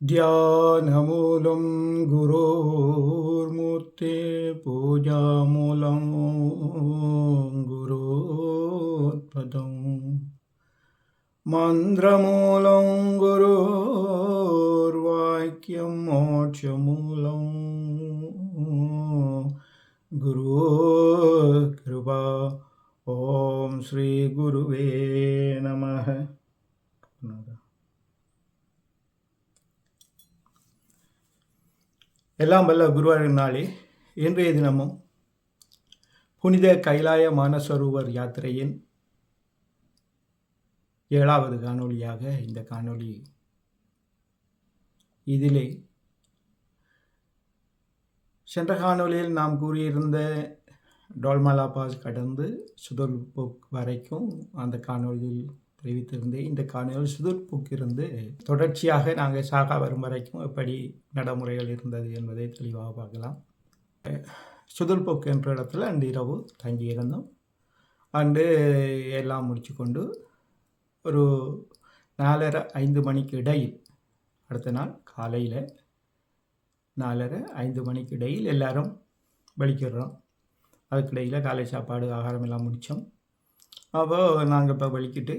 ध्यानमूलं गुरोर्मूर्ते पूजामूलं गुरोत्पदम् मन्त्रमूलं गुरोर्वाक्यं मोक्षमूलं गुरुकृपा ॐ श्रीगुरुवे नमः எல்லாம் வல்ல குருவாரின் நாளே இன்றைய தினமும் புனித கைலாய மானசரோவர் யாத்திரையின் ஏழாவது காணொளியாக இந்த காணொளி இதிலே சென்ற காணொளியில் நாம் கூறியிருந்த டோல்மாலா பாஸ் கடந்து சுதர்புக் வரைக்கும் அந்த காணொளியில் தெரிவித்திருந்தேன். இந்த காணொலி சுதர்புக் இருந்து தொடர்ச்சியாக நாங்கள் சாகா வரும் வரைக்கும் எப்படி நடைமுறைகள் இருந்தது என்பதை தெளிவாக பார்க்கலாம். சுதல்போக்கு என்ற இடத்துல அன்று இரவு தங்கியிருந்தோம். அண்டு எல்லாம் முடிச்சு கொண்டு ஒரு நாலரை ஐந்து மணிக்கு இடையில் அடுத்த நாள் காலையில் நாலரை ஐந்து மணிக்கு இடையில் எல்லாரும் வலிக்கிறோம் அதுக்கிடையில் காலை சாப்பாடு ஆகாரம் எல்லாம் முடித்தோம் அப்போது நாங்கள் இப்போ வலிக்கிட்டு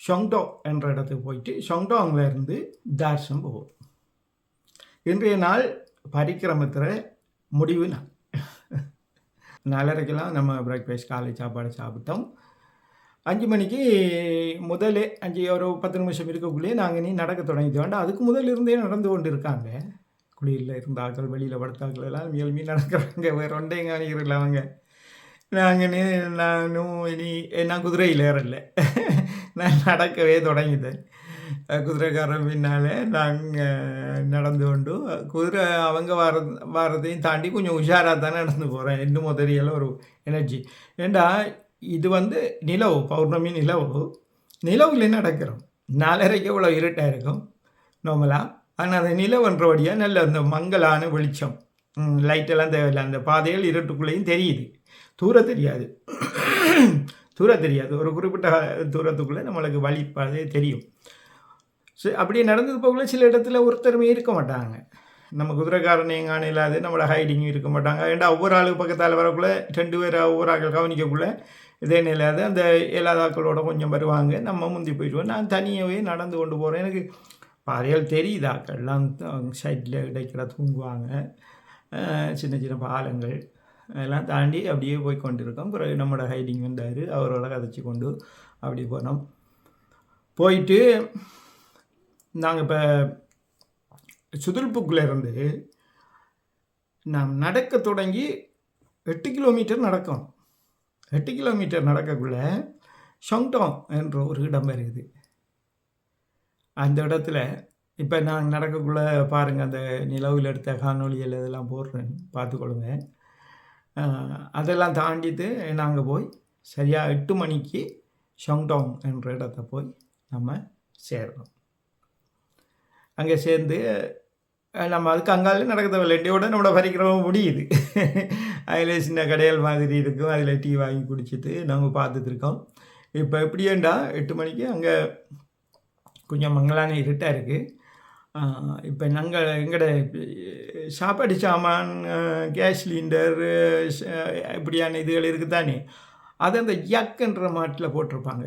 ஷொங்டோ என்ற இடத்துக்கு போயிட்டு ஷொங்டோங்கிலேருந்து தார்சம் போவோம். இன்றைய நாள் பரிக்கிரமத்தில் முடிவு நாள். நாலரைக்கெல்லாம் நம்ம பிரேக்ஃபாஸ்ட் காலை சாப்பாடு சாப்பிட்டோம். அஞ்சு மணிக்கு முதலே அஞ்சு ஒரு பத்து நிமிஷம் இருக்கக்குள்ளேயே நாங்கள் நீ நடக்க தொடங்கிட்டு வேண்டாம் அதுக்கு முதல் இருந்தே நடந்து கொண்டு இருக்காங்க குளிரில் இருந்தாக்கள் வெளியில் படுத்தாக்கள் எல்லாம் மீ நடக்கிறாங்க. வேறு ஒன்றையும் காணிக்கிறதில்ல அவங்க. நாங்கள் நானும் இனி நான் குதிரையில் ஏறல நான் நடக்கவே தொடங்கிட்டேன். குதிரைக்காரன் பின்னால் நாங்கள் நடந்து கொண்டு குதிரை அவங்க வர வரதையும் தாண்டி கொஞ்சம் உஷாராக தானே நடந்து போகிறேன் இன்னும் முதலியெல்லாம் ஒரு எனர்ஜி ஏண்டா இது வந்து நிலவு பௌர்ணமி நிலவு. நிலவில் நடக்கிறோம். நாலரைக்கு இவ்வளோ இருட்டாக இருக்கும். நார்மலாக ஆனால் அந்த நிலவன்றபடியாக நல்ல அந்த மங்கலான வெளிச்சம். லைட்டெல்லாம் தேவையில்லை. அந்த பாதைகள் இருட்டுக்குள்ளேயும் தெரியுது. தூரம் தெரியாது தூரம் தெரியாது ஒரு குறிப்பிட்ட தூரத்துக்குள்ளே நம்மளுக்கு வழி பாதை தெரியும். ஸோ அப்படி நடந்தது போகல சில இடத்துல ஒருத்தருமே இருக்க மாட்டாங்க. நம்ம குதிரைக்காரனையும் காண இல்லாது நம்மளோட ஹைடிங்கும் இருக்க மாட்டாங்க. ஏண்டா ஒவ்வொரு ஆளுக்கு பக்கத்தால் வரக்குள்ளே ரெண்டு பேர் ஒவ்வொரு ஆக்கள் கவனிக்கக்குள்ளே இதே நிலையாது அந்த ஏழாதாக்களோட கொஞ்சம் வருவாங்க. நம்ம முந்தி போயிடுவோம். நான் தனியாகவே நடந்து கொண்டு போகிறேன் எனக்கு பாதைகள் தெரியுது? ஆக்கள்லாம் சைட்டில் கிடைக்கிற தூங்குவாங்க. சின்ன சின்ன பாலங்கள். அதெல்லாம் தாண்டி அப்படியே போய் கொண்டிருக்கோம். பிறகு நம்மளோட ஹைடிங் வந்தார். அவரோட கதைச்சி கொண்டு அப்படி போனோம். போயிட்டு நாங்கள் இப்போ சுதில்புக்கில் நாம் நடக்க தொடங்கி எட்டு கிலோமீட்டர் நடக்கும் எட்டு கிலோமீட்டர் நடக்கக்குள்ள ஷொங்டாங் என்ற ஒரு இடம் இருக்குது அந்த இடத்துல இப்போ நான் நடக்கக்குள்ளே பாருங்கள் அந்த நிலவில் எடுத்த காணொலிகள் இதெல்லாம் போடுறேன். பார்த்துக்கொள்ளுங்க. அதெல்லாம் தாண்டிட்டு நாங்கள் போய் சரியாக எட்டு மணிக்கு ஷங்டாங் என்ற இடத்த போய் நம்ம சேர்றோம். அங்கே சேர்ந்து நம்ம அதுக்கு அங்காலே நடக்க தேவையில்லை டீயோட நம்மளோட பறிக்கிறவங்க முடியுது. அதில் சின்ன கடையல் மாதிரி இருக்கும். அதில் டீ வாங்கி குடிச்சிட்டு நம்ம பார்த்துட்ருக்கோம் இப்போ எப்படியேண்டா எட்டு மணிக்கு அங்கே கொஞ்சம் மங்களான இருட்டாக இருக்குது இப்போ நாங்கள் எங்களோட சாப்பாடு சாமான் கேஸ் சிலிண்டர் இப்படியான இதுகள் இருக்குது தானே அது அந்த யக்குன்ற மாட்டில் போட்டிருப்பாங்க.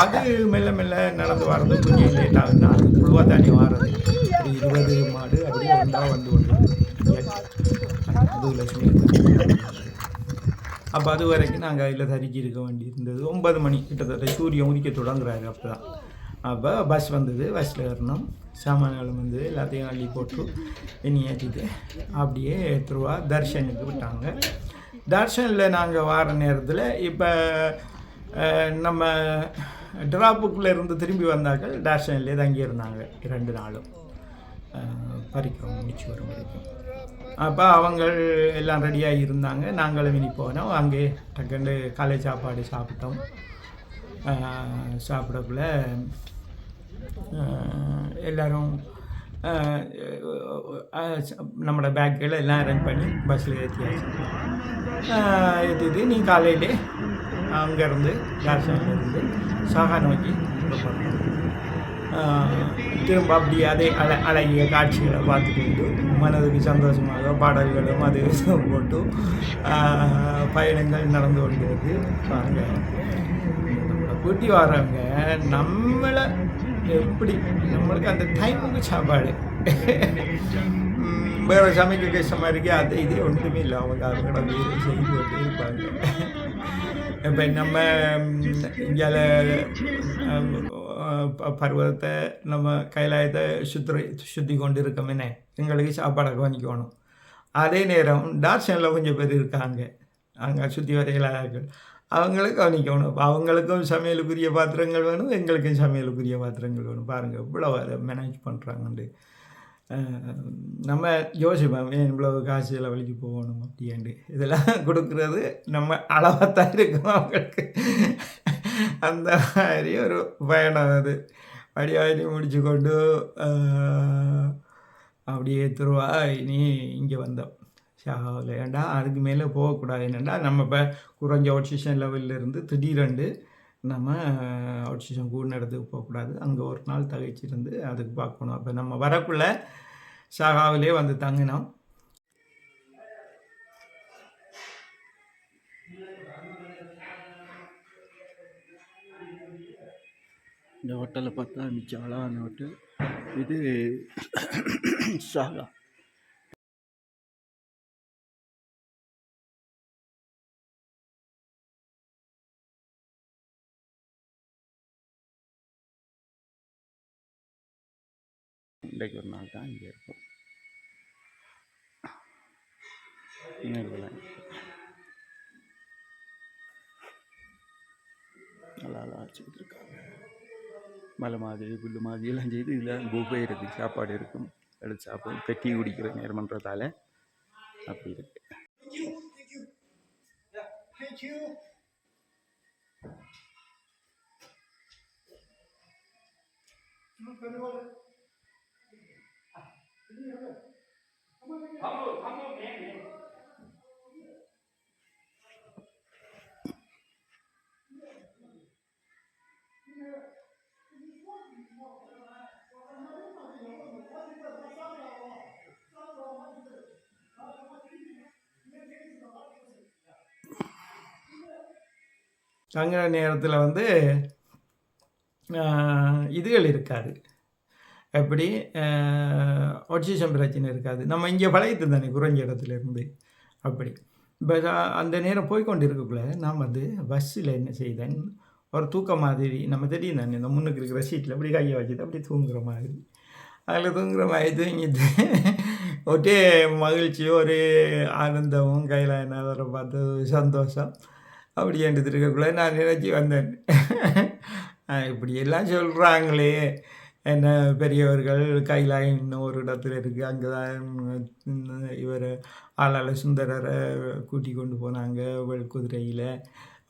அது மெல்ல மெல்ல நடந்து வர்றது கொஞ்சம் லேட் ஆகுது. அது குழுவாக தானே வர்றது இருபது மாடு அப்படியே ஒன்றாக வந்து ஒன்று லட்சுமி அப்போ அது வரைக்கும் நாங்கள் அதில் தரிக்கி இருக்க வேண்டி இருந்தது ஒன்பது மணி கிட்டத்தட்ட சூரியன் உதிக்க தொடங்குறாரு அப்போ தான் அப்போ பஸ் வந்தது பஸ்ஸில் ஏறணும். சாமான்களும் வந்து எல்லாத்தையும் அள்ளி போட்டு எண்ணி ஏற்றிட்டு அப்படியே எடுத்துருவா தர்ஷனுக்கு விட்டாங்க. தர்ஷனில் நாங்கள் வார நேரத்தில் இப்போ நம்ம ட்ராப்புக்குள்ளே இருந்து திரும்பி வந்தார்கள். தர்ஷனிலே தங்கியிருந்தாங்க இரண்டு நாளும். பறிக்கிறோம் முடிச்சு வரும் வரைக்கும். அப்போ அவங்க எல்லாம் ரெடியாக இருந்தாங்க. நாங்களும் இனி போனோம். அங்கே டக்குண்டு காலை சாப்பாடு சாப்பிட்டோம். சாப்பிடக்குள்ள எல்லோரும் நம்மளோட பேக்குகள் எல்லாம் அரேஞ்ச் பண்ணி பஸ்ஸில் ஏற்றியாச்சு ஏற்றிட்டு நீ காலையிலே அங்கேருந்து ஜார்சன்லேருந்து சாகா நோக்கி திரும்ப அப்படியே அதே அழ அழகிய காட்சிகளை பார்த்துட்டு மனதுக்கு சந்தோஷமாக பாடல்களும் அது போட்டு பயணங்கள் நடந்து கொண்டிருக்கு. பாருங்க. நம்மளை கூட்டி வர்றவங்க நம்மளை எப்படி? நம்மளுக்கு அந்த டைமுக்கு சாப்பாடு. வேறு சமைக்க கஷ்டமாக இருக்கு அது இது ஒன்றுமே இல்லை. அவங்க அவங்களோட வேலை செய்து கொண்டே இருப்பாங்க. இப்போ நம்ம இங்கே பருவத்தை நம்ம கைலாயத்தை சுற்றி சுற்றி கொண்டு இருக்கோமே எங்களுக்கு சாப்பாடை கவனிக்கணும். அதே நேரம் டார்ஷனில் கொஞ்சம் பேர் இருக்காங்க. அங்கே சுற்றி வரையிலார்கள் அவங்களும் கவனிக்கணும். அவங்களுக்கும் சமையலுக்குரிய பாத்திரங்கள் வேணும் எங்களுக்கும் சமையலுக்குரிய பாத்திரங்கள் வேணும். பாருங்கள் இவ்வளோ அதை மேனேஜ் பண்ணுறாங்கண்டு நம்ம யோசிப்போம் ஏன் இவ்வளோ காசு செலவழிக்கு போகணும் அப்படின்ட்டு இதெல்லாம் கொடுக்குறது நம்ம அளவாக தான் இருக்கும் அவங்களுக்கு. அந்த மாதிரி ஒரு பயணம் அது. வடிவாடி முடிச்சு கொண்டு அப்படியே திருவா இனி இங்கே வந்தோம். ஷாவில் ஏண்டா அதுக்கு மேலே போகக்கூடாது. என்னென்னா நம்ம இப்போ குறைஞ்ச ஆக்சிஜன் லெவல்ல இருந்து திடீரெண்டு நம்ம ஆக்சிஜன் கூடின இடத்துக்கு போகக்கூடாது. அங்கே ஒரு நாள் தகைச்சிருந்து அதுக்கு பார்க்கணும். அப்போ நம்ம வரக்குள்ள ஷாகாவிலே வந்து தங்கினோம். இந்த ஹோட்டலை பார்த்தா மிச்சம் அழகான ஹோட்டல். இது சாகா இன்றைக்கு ஒரு நாள் தான் இங்கே இருக்கும் நல்லா நல்லா அடிச்சு மலை மாதிரி புல்லு மாதிரி எல்லாம் செய்து இதில் புஃபே இருக்குது சாப்பாடு இருக்கும். எடுத்து சாப்பிடும் பெட்டி குடிக்கிற நேரம்ன்றதால அப்படி இருக்கு. சங்கர நேரத்தில் வந்து இதுகள் இருக்காது. எப்படி? ஆக்சிஜன் பிரச்சனை இருக்காது. நம்ம இங்கே பழகிட்டு தானே குறைஞ்ச இடத்துல இருந்து. அப்படி. இப்போ அந்த நேரம் போய்கொண்டு இருக்கக்குள்ளே நான் வந்து பஸ்ஸில் என்ன செய்தேன்? ஒரு தூக்கம் மாதிரி நம்ம தெரியும் தானே இந்த முன்னுக்கு இருக்கிற சீட்டில் அப்படி கையை வச்சுட்டு அப்படி தூங்குற மாதிரி. அதில் தூங்குற மாதிரி தூங்கிட்டு ஒரே மகிழ்ச்சி ஒரு ஆனந்தமும் கையில் என்ன பார்த்து சந்தோஷம். அப்படி என்று இருக்கக்குள்ள நான் நினச்சி வந்தேன். இப்படியெல்லாம் சொல்கிறாங்களே என்ன பெரியவர்கள் கைலாய் இன்னும் ஒரு இடத்துல இருக்குது அங்கே தான் இவர் ஆளாள சுந்தரரை கூட்டி கொண்டு போனாங்க வெள் குதிரையில்.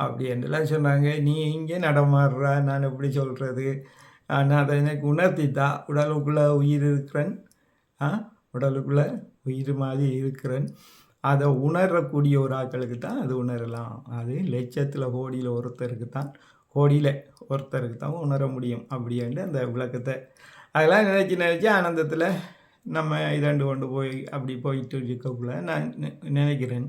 அப்படி என்றெல்லாம் சொன்னாங்க. நீ இங்கே நடமாடுறா நான் எப்படி சொல்கிறது நான் அதை எனக்கு உணர்த்தித்தா உடலுக்குள்ளே உயிர் இருக்கிறேன். ஆ உடலுக்குள்ளே உயிர் மாதிரி இருக்கிறேன். அதை உணரக்கூடிய ஒரு ஆக்களுக்கு தான் அது உணரலாம். அது லட்சத்தில் கோடியில் ஒருத்தருக்கு தான் கோடியில் ஒருத்தருக்கு தான் உணர முடியும் அப்படின்ட்டு அந்த விளக்கத்தை. அதெல்லாம் நினச்சி நினச்சி ஆனந்தத்தில் நம்ம இதாண்டு கொண்டு போய் அப்படி போயிட்டு இருக்கக்குள்ள நான் நினைக்கிறேன்.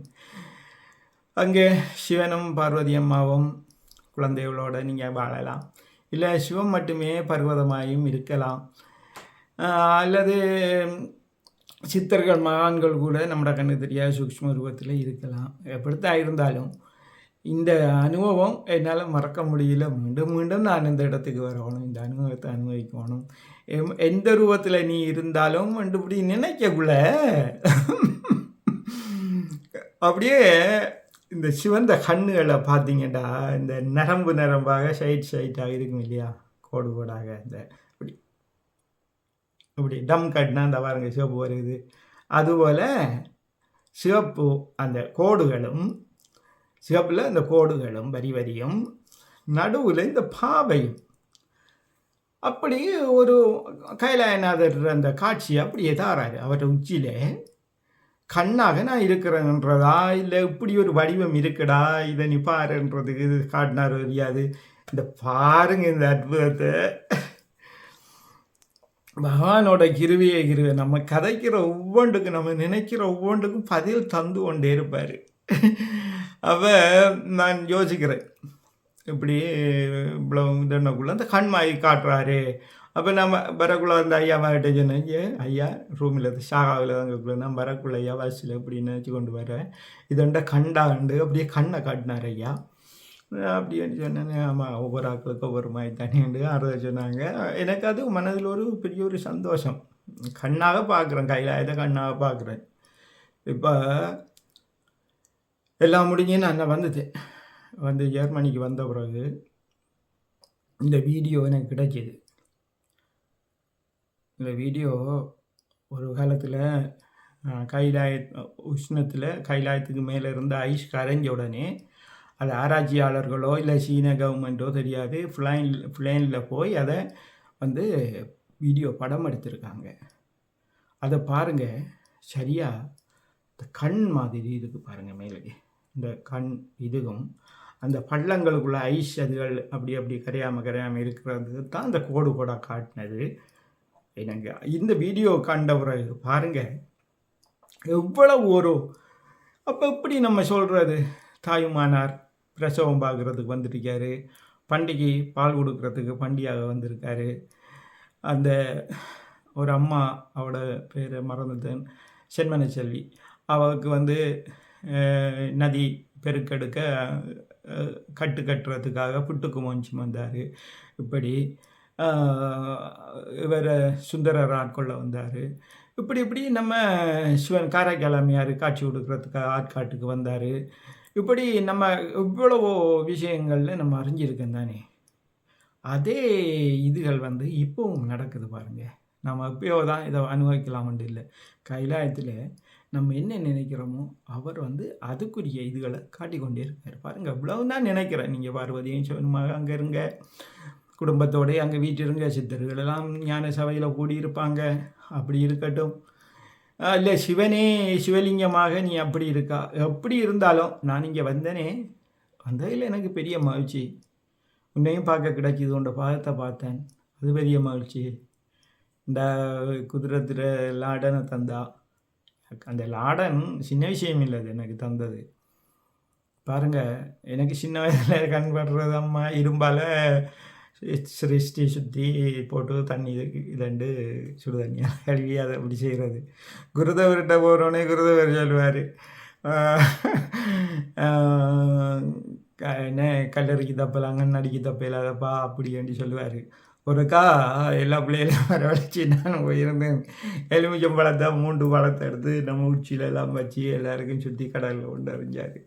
அங்கே சிவனும் பார்வதி அம்மாவும் குழந்தைகளோட நீங்கள் வாழலாம். இல்லை சிவம் மட்டுமே பர்வதமாயும் இருக்கலாம். அல்லது சித்தர்கள் மகான்கள் கூட நம்மட கண்ணு தெரியாத சூக்ஷ்ம ரூபத்தில் இருக்கலாம். எப்படித்தான் இருந்தாலும் இந்த அனுபவம் என்னால் மறக்க முடியல. மீண்டும் மீண்டும் நான் இந்த இடத்துக்கு வரணும். இந்த அனுபவத்தை அனுபவிக்கணும். எம்- எந்த ரூபத்தில் நீ இருந்தாலும் இப்படி நினைக்கக்குள்ள அப்படியே இந்த சிவந்த கண்ணுகளை பார்த்தீங்கடா. இந்த நரம்பு நரம்பாக சைட் சைட்டாக இருக்கும் இல்லையா? கோடு கோடாக இந்த இப்படி டம் கட்னா அந்த பாருங்க சிவப்பு வருது. அதுபோல் சிவப்பு அந்த கோடுகளும் சிவப்பில் இந்த கோடுகளும் வரி வரியும் நடுவில் இந்த பாவையும். அப்படி ஒரு கைலாயநாதர் அந்த காட்சியை அப்படியே தாராரு. அவர் உச்சியிலே கண்ணாக நான் இருக்கிறேன்றதா? இல்லை இப்படி ஒரு வடிவம் இருக்குடா? இதை நீ பாருன்றதுக்கு இது காட்டினார் தெரியாது இந்த பாருங்க இந்த அற்புதத்தை. பகவானோட கிருவியை கிருவியை நம்ம கதைக்கிற ஒவ்வொன்றுக்கும் நம்ம நினைக்கிற ஒவ்வொன்றுக்கும் பதில் தந்து கொண்டே இருப்பார். அப்போ நான் யோசிக்கிறேன். இப்படி இவ்வளோ இதனக்குள்ள அந்த கண்மாய் காட்டுறாரு. அப்போ நம்ம வரக்குள்ள அந்த ஐயா கிட்ட சொன்னேன் "ஏ, ஐயா ரூமில் ஷாகாவில் தான் நான் வரக்குள்ள ஐயா வாசியில் இப்படி நினச்சி கொண்டு வரேன் இதண்ட கண்டாண்டு அப்படியே கண்ணை காட்டினார் ஐயா. அப்படின்னு சொன்னேன். ஆமாம் ஒவ்வொரு ஆக்களுக்கும் ஒவ்வொரு மாதிரி தனியுண்டு அதை சொன்னாங்க. எனக்கு அது மனதில் ஒரு பெரிய ஒரு சந்தோஷம். கண்ணாக பார்க்குறேன் கையில் கண்ணாக பார்க்குறேன். இப்போ எல்லாம் முடிஞ்சு நான் வந்துட்டேன். வந்து ஜெர்மனிக்கு வந்த பிறகு இந்த வீடியோ எனக்கு கிடைக்கிது. இந்த வீடியோ ஒரு காலத்தில் கைலாய உஷ்ணத்தில் கைலாயத்துக்கு மேலே இருந்த ஐஸ் கரைஞ்ச உடனே அது ஆராய்ச்சியாளர்களோ இல்லை சீன கவர்மெண்ட்டோ தெரியாது. ஃப்ளைன் ஃப்ளைனில் போய் அதை வந்து வீடியோ படம் எடுத்திருக்காங்க. அதை பாருங்கள் சரியாக இந்த கண் மாதிரி இதுக்கு பாருங்கள் மேலே இந்த கண் இதுவும் அந்த பள்ளங்களுக்குள்ள ஐஸ் அதுகள் அப்படி அப்படி கரையாமல் கரையாமல் இருக்கிறது தான் அந்த கோடு கோடாக காட்டினது. எனக்கு இந்த வீடியோ கண்ட பிறகு பாருங்கள் எவ்வளவு ஒரு அப்போ எப்படி நம்ம சொல்கிறது தாயுமானார் பிரசவம் பார்க்குறதுக்கு வந்துட்டிருக்காரு பண்டிகை பால் கொடுக்கறதுக்கு பண்டியாக வந்திருக்காரு. அந்த ஒரு அம்மா அவட பேர் மறந்துட்டேன். செண்மன செல்வி. அவளுக்கு வந்து நதி பெருக்கெடுக்க கட்டு கட்டுறதுக்காக புட்டுக்கு மோஞ்சி வந்தார். இப்படி இவர் சுந்தரர் ஆட்கொள்ள வந்தார். இப்படி இப்படி நம்ம சிவன் காரைக்காலமையார் காட்சி கொடுக்குறதுக்காக ஆட்காட்டுக்கு வந்தார். இப்படி நம்ம இவ்வளவோ விஷயங்களில் நம்ம அறிஞ்சிருக்கோம் தானே. அதே இதுகள் வந்து இப்போவும் நடக்குது பாருங்கள் நம்ம எப்பயோ தான் இதை அனுபவிக்கலாம்னு இல்லை. கைலாயத்தில் நம்ம என்ன நினைக்கிறோமோ அவர் வந்து அதுக்குரிய இதுகளை காட்டிக்கொண்டே இருக்கார். பாருங்கள் இவ்வளவு தான் நினைக்கிறேன். நீங்கள் பார்வதியும் சிவனுமாக அங்கே இருங்க. குடும்பத்தோடய அங்கே வீட்டிருங்க சித்தர்கள் எல்லாம் ஞான சபையில் கூடியிருப்பாங்க. அப்படி இருக்கட்டும். இல்லை சிவனே சிவலிங்கமாக நீ அப்படி இருக்கா? எப்படி இருந்தாலும் நான் இங்கே வந்தேனே. வந்ததில் எனக்கு பெரிய மகிழ்ச்சி. உன்னையும் பார்க்க கிடைக்கிது உன்னோட பாதத்தை பார்த்தேன். அது பெரிய மகிழ்ச்சி. இந்த குதிரத்தில் லாடனை தந்தா. அந்த லாடன் சின்ன விஷயம் இல்லை அது எனக்கு தந்தது. பாருங்கள் எனக்கு சின்ன வயதில் கண்படுறது அம்மா இரும்பால். சிருஷ்டி சுற்றி போட்டு தண்ணி இதண்டு சுடு தண்ணியாக கழுவி அதை அப்படி செய்கிறது குருதவர்கிட்ட போகிறோன்னே குருதவர் சொல்லுவார். என்ன கல்லறிக்கு தப்பல அங்கன்னு அடிக்க தப்ப இல்லாதப்பா அப்படி வேண்டி சொல்லுவார். ஒருக்கா எல்லா பிள்ளைகளையும் வரவழைச்சி நான் போயிருந்தேன் எலுமிச்சம் பழத்தை மூன்று பழத்தை எடுத்து நம்ம உச்சியில எல்லாம் வச்சு எல்லாருக்கும் சுற்றி கடலில் கொண்டு அறிஞ்சார்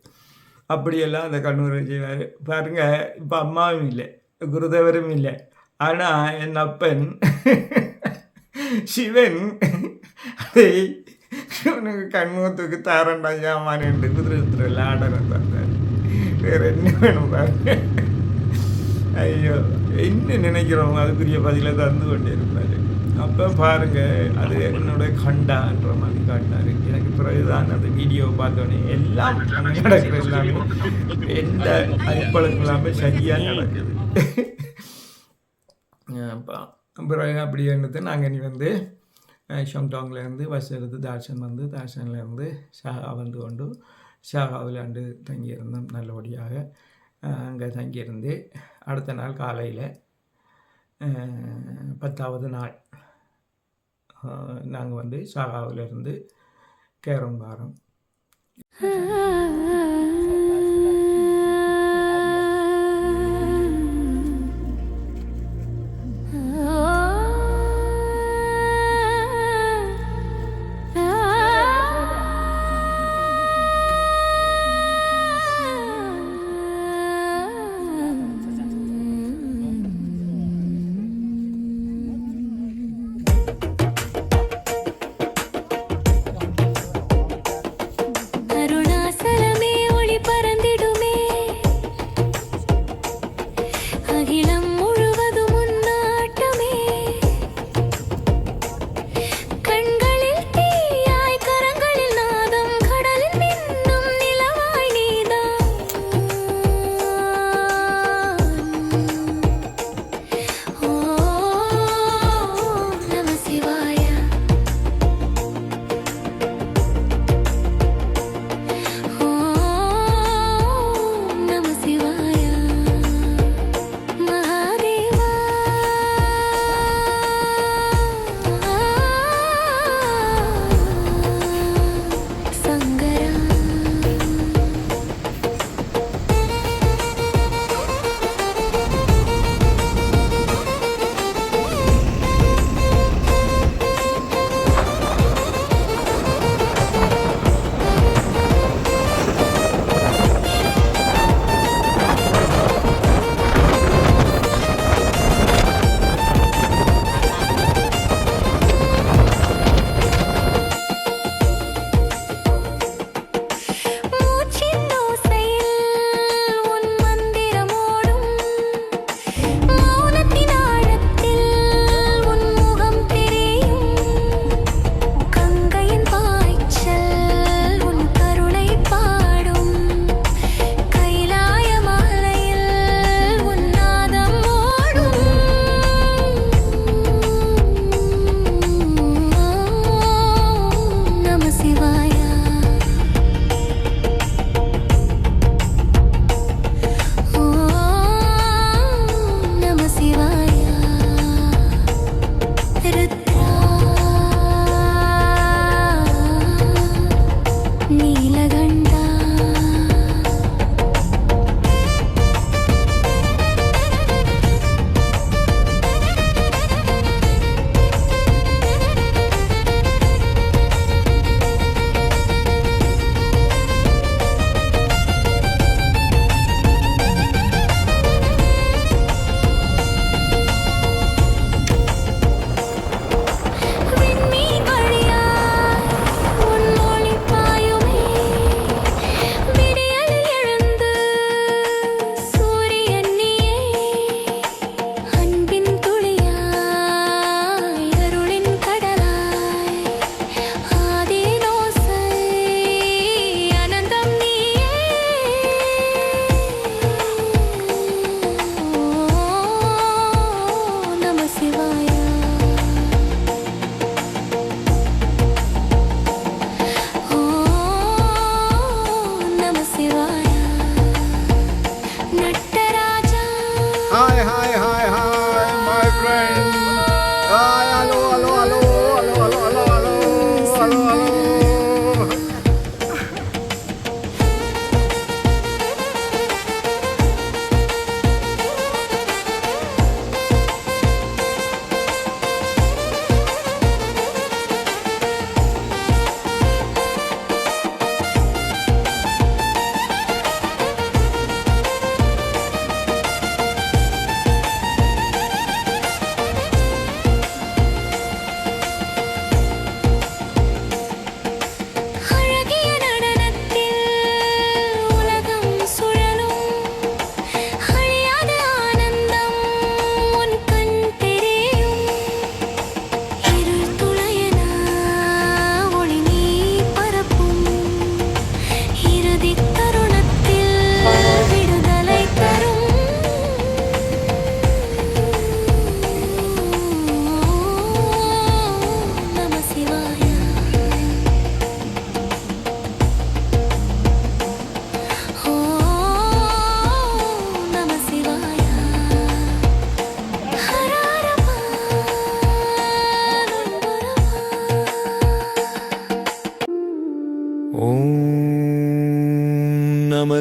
அப்படியெல்லாம் அந்த கண்ணூரை செய்வார். பாருங்கள் இப்போ அம்மாவும் இல்லை. குருதேவரும் இல்லை ஆனால் என் அப்பன் சிவன் அதை சிவனுக்கு கண்முகத்துக்கு தாரண்டா ஜாமான் என்று குதிரை குதிரை ஆடனை தந்தார் வேற என்ன வேணும் பாருங்க ஐயோ என்ன நினைக்கிறோம் அதுக்குரிய பதிலை தந்து கொண்டே இருப்பார் அப்போ பாருங்கள் அது என்னுடைய கண்டான்ற மாதிரி காட்டினாரு. எனக்கு பிறகுதான் அந்த வீடியோ பார்த்தோன்னே எல்லாம் நடக்கிற எல்லாமே எந்த அடிப்பழக்கம் இல்லாமல் சரியாக நடக்குது. பிறகு அப்படி இருந்தது. நாங்கள் இனி வந்து ஷோங்டாங்லேருந்து பஸ் எடுத்து தார்ஷன் வந்து தார்ஷன்லேருந்து ஷாகா வந்து கொண்டு ஷாகாவில் அண்டு தங்கியிருந்தோம் நல்லபடியாக. அங்கே தங்கியிருந்து அடுத்த நாள் காலையில் பத்தாவது நாள் நாங்கள் வந்து ஷாகாவிலிருந்து கேரம்பாரம் அருணாசலமே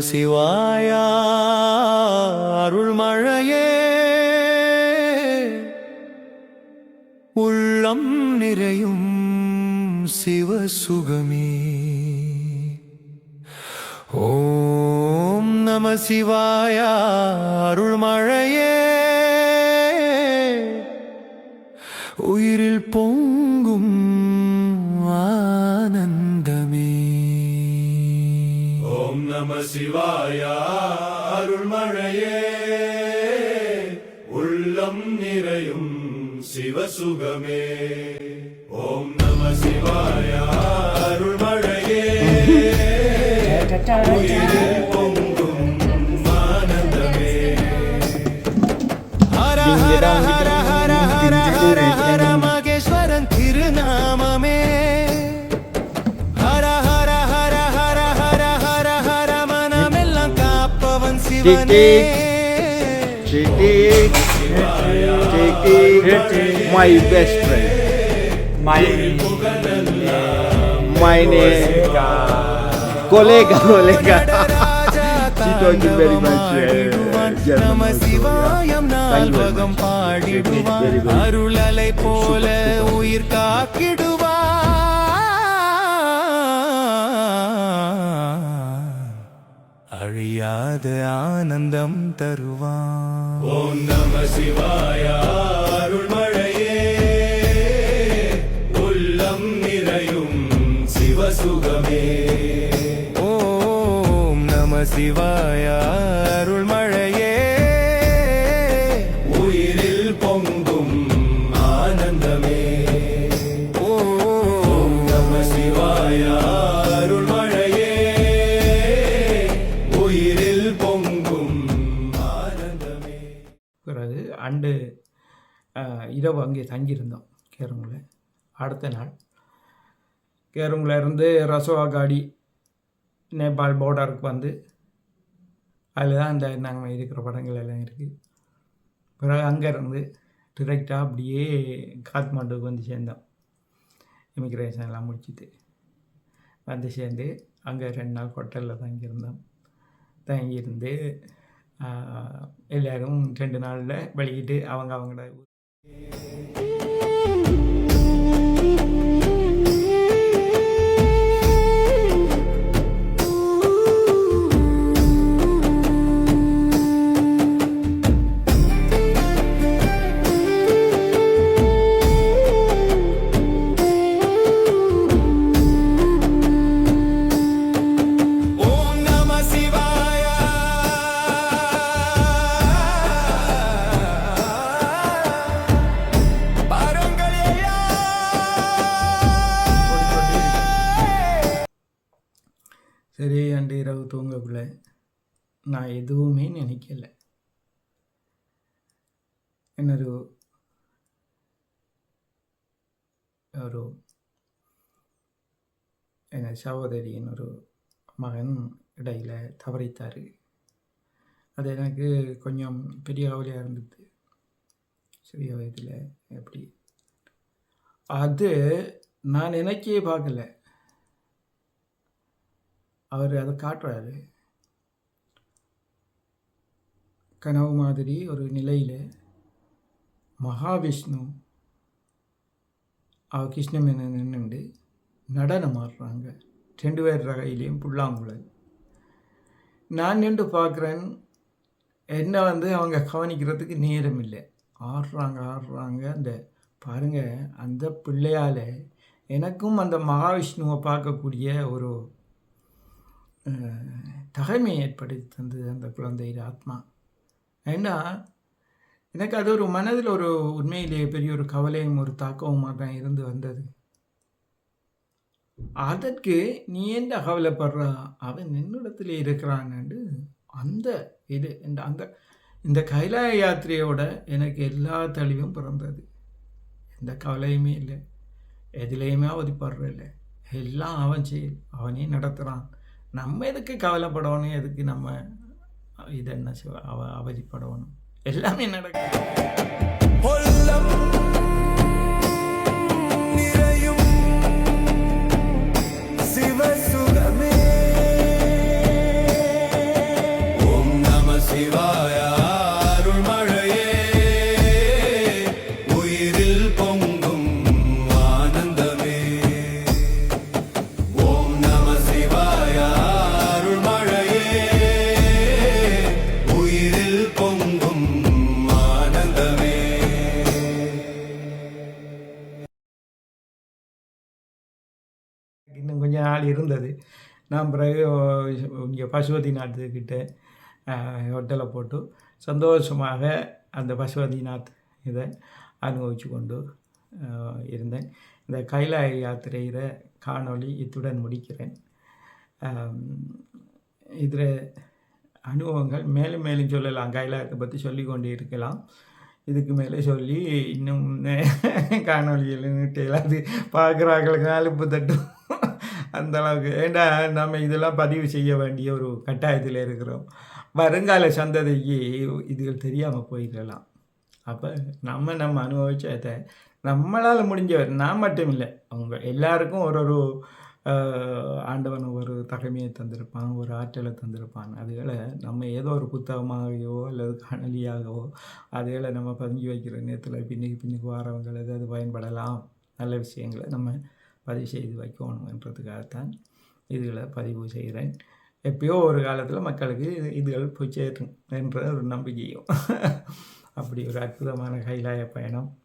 சிவாய அருள்மழையே உள்ளம் நிறையும் சிவசுகமே ஓம் நம சிவாய அருள்மழையே சிவசுகமே ஓம் நம சிவாய அருள்மழையே உயிரில் பொங்கும் ஆனந்தமே ஹர ஹர ஹர ஹர ஹர ஹர ஹர மகேஸ்வரன் திருநாமமே ஹர ஹர ஹர ஹர ஹர ஹர ஹர மனமெல்லாம் காப்பவன் சிவனே my best friend. My, My name, colleague, colleague. She told you very much, uh, German also, yeah. Thank you very much. Very பாடிடுவான் good. அருளலை போல Super, super. அழியாத ஆனந்தம் தருவான் ஓம் நம சிவாய அருள்மழையே. உள்ளம் நிறையும் சிவசுகமே. ஓம் நம சிவாய அருள்மழை இரவு அங்கே தங்கியிருந்தோம் கேரங்குல அடுத்த நாள். கேரங்குல இருந்து ரசோவா காடி நேபாள் பார்டருக்கு வந்து அதில் தான் இந்த நாங்கள் இருக்கிற படங்கள் எல்லாம் இருக்குது பிறகு அங்கேருந்து டிரெக்டாக அப்படியே காத்மாண்டுக்கு வந்து சேர்ந்தோம். இமிக்ரேஷன் எல்லாம் முடிச்சுட்டு வந்து சேர்ந்து அங்கே ரெண்டு நாள் ஹோட்டலில் தங்கியிருந்தோம். தங்கியிருந்து எல்லோரும் ரெண்டு நாளில் வெளியிட்டு அவங்க அவங்களோட தூங்கக்குள்ள நான் எதுவுமே நினைக்கல. என்னொரு ஒரு என் சகோதரியின் ஒரு மகன் இடையில் தவறித்தார் அது எனக்கு கொஞ்சம் பெரிய கவலையாக இருந்தது. சிறிய வயதில் எப்படி அது நான் நினைக்கவே பார்க்கல. அவர் அதை காட்டுறாரு. கனவு மாதிரி ஒரு நிலையில் மகாவிஷ்ணு அவ கிருஷ்ணமேனன் நின்றுண்டு நடனம் ஆடுறாங்க. ரெண்டு பேர் ரகையிலையும் புல்லாங்குழல். நான் நின்று பார்க்குறேன். என்ன வந்து அவங்க கவனிக்கிறதுக்கு நேரம் இல்லை ஆடுறாங்க ஆடுறாங்க. அந்த பாருங்கள் அந்த பிள்ளையால் எனக்கும் அந்த மகாவிஷ்ணுவை பார்க்கக்கூடிய ஒரு தகைமையை தகைமை ஏற்படுத்தி தந்தது அந்த குழந்தையின் ஆத்மா. ஏன்னா எனக்கு அது ஒரு மனதில் ஒரு உண்மையிலேயே பெரிய ஒரு கவலையும் ஒரு தாக்கவுமாக தான் இருந்து வந்தது. அதற்கு நீ என்ன கவலைப்படுற? அவன் என்னிடத்துல இருக்கிறான்னு அந்த இது இந்த அந்த இந்த கைலாய யாத்திரையோட எனக்கு எல்லா தெளிவும் பிறந்தது. எந்த கவலையுமே இல்லை. எதுலேயுமே அவதிப்படுறதில்ல எல்லாம் அவன் செயல். அவனே நடத்துகிறான் நம்ம எதுக்கு கவலைப்படணும்? எதுக்கு நம்ம இது என்ன அவ அவதிப்படணும்? எல்லாமே நடக்கும். நான் பிறகு இங்கே பசுபதிநாத்துக்கிட்ட ஹோட்டலை போட்டு சந்தோஷமாக அந்த பசுபதிநாத் இதை அனுபவித்து கொண்டு இருந்தேன். இந்த கைலாய யாத்திரையிற காணொளி இத்துடன் முடிக்கிறேன். இதில் அனுபவங்கள் மேலும் மேலும் சொல்லலாம். கைலாயத்தை பற்றி சொல்லி கொண்டு இருக்கலாம். இதுக்கு மேலே சொல்லி இன்னும் காணொலியில் நீட்டையிலாது பார்க்குறாங்களுக்கு அலுப்பு தட்டும் அந்த அளவுக்கு. ஏண்டா நம்ம இதெல்லாம் பதிவு செய்ய வேண்டிய ஒரு கட்டாயத்தில் இருக்கிறோம். வருங்கால சந்ததிக்கு இதுகள் தெரியாமல் போயிடலாம். அப்போ நம்ம நம்ம அனுபவிச்சதை நம்மளால் முடிஞ்சவர் நான் மட்டும் இல்லை. அவங்க எல்லாருக்கும் ஒரு ஒரு ஆண்டவன் ஒரு தகமையை தந்திருப்பான் ஒரு ஆற்றலை தந்திருப்பான். அதுகளை நம்ம ஏதோ ஒரு புத்தகமாகவோ அல்லது காணொலியாகவோ அதுகளை நம்ம பதிஞ்சு வைக்கிற நேரத்தில் பின்னுக்கு பின்னுக்கு வரவங்களுக்கு அது பயன்படலாம். நல்ல விஷயங்களை நம்ம பதிவு செய்து வைக்கணுன்றதுக்காகத்தான் இதுகளை பதிவு செய்கிறேன். எப்பயோ ஒரு காலத்தில் மக்களுக்கு இது- இதுகள் போய் சேரும் என்ற ஒரு நம்பிக்கையும். அப்படி ஒரு அற்புதமான கைலாய பயணம்.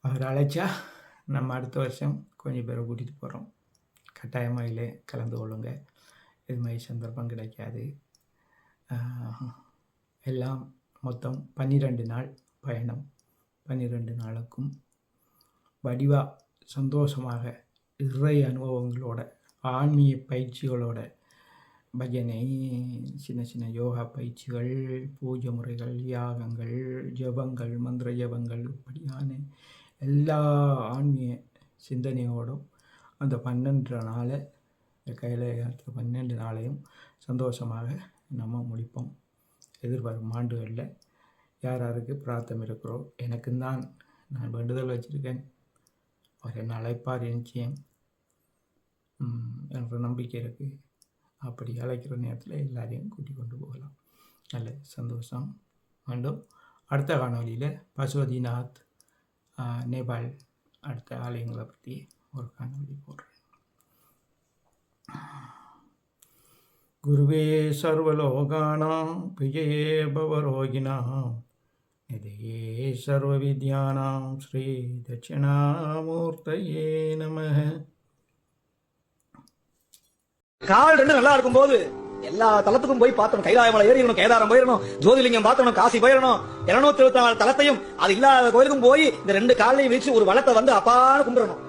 அவர் அழைச்சா நம்ம அடுத்த வருஷம் கொஞ்சம் பேரை கூட்டிகிட்டு போகிறோம் கட்டாயமாக இல்லை கலந்து கொள்ளுங்க. இது மாதிரி சந்தர்ப்பம் கிடைக்காது. எல்லாம் மொத்தம் பன்னிரெண்டு நாள் பயணம். பன்னிரெண்டு நாளுக்கும் வடிவா சந்தோஷமாக இறை அனுபவங்களோட ஆன்மீக பயிற்சிகளோட பஜனை சின்ன சின்ன யோகா பயிற்சிகள் பூஜை முறைகள் யாகங்கள் ஜபங்கள் மந்திர ஜபங்கள் இப்படியான எல்லா ஆன்மீக சிந்தனையோடும் அந்த பன்னெண்டு நாளை இந்த காலத்தில் பன்னெண்டு நாளையும் சந்தோஷமாக நம்ம முடிப்போம். எதிர்வரும் ஆண்டுகளில் யார் யாருக்கு பிரார்த்தம் இருக்கிறோ எனக்கு தான் நான் வேண்டுதல் வச்சுருக்கேன். அவர் என்ன அழைப்பார் நிச்சயம் என்ற நம்பிக்கை இருக்குது அப்படி அழைக்கிற நேரத்தில் எல்லாரையும் கூட்டி கொண்டு போகலாம். நல்ல சந்தோஷம். மீண்டும் அடுத்த காணொலியில் பசுவதிநாத் நேபாள் அடுத்த ஆலயங்களை பற்றி ஒரு காணொலி போடுறேன். குருவே சர்வலோகானாம் பிஜயே பவரோகினாம் சர்வ சர்வவித்யானாம் ஸ்ரீ தட்சிணாமூர்த்தயே நமः கால் ரெண்டு நல்லா இருக்கும் போது எல்லா தளத்துக்கும் போய் பார்த்தோம் கைலாயமலை ஏறிடணும் கேதாரம் போயிடணும் ஜோதிலிங்கம் பார்த்தணும் காசி போயிடணும். இருநூத்தி இருபத்தி நாலு தலத்தையும் அது இல்லாத கோயிலுக்கும் போய் இந்த ரெண்டு காலையும் வீச்சு ஒரு வளத்தை வந்து அப்பான்னு கும்பிடணும்.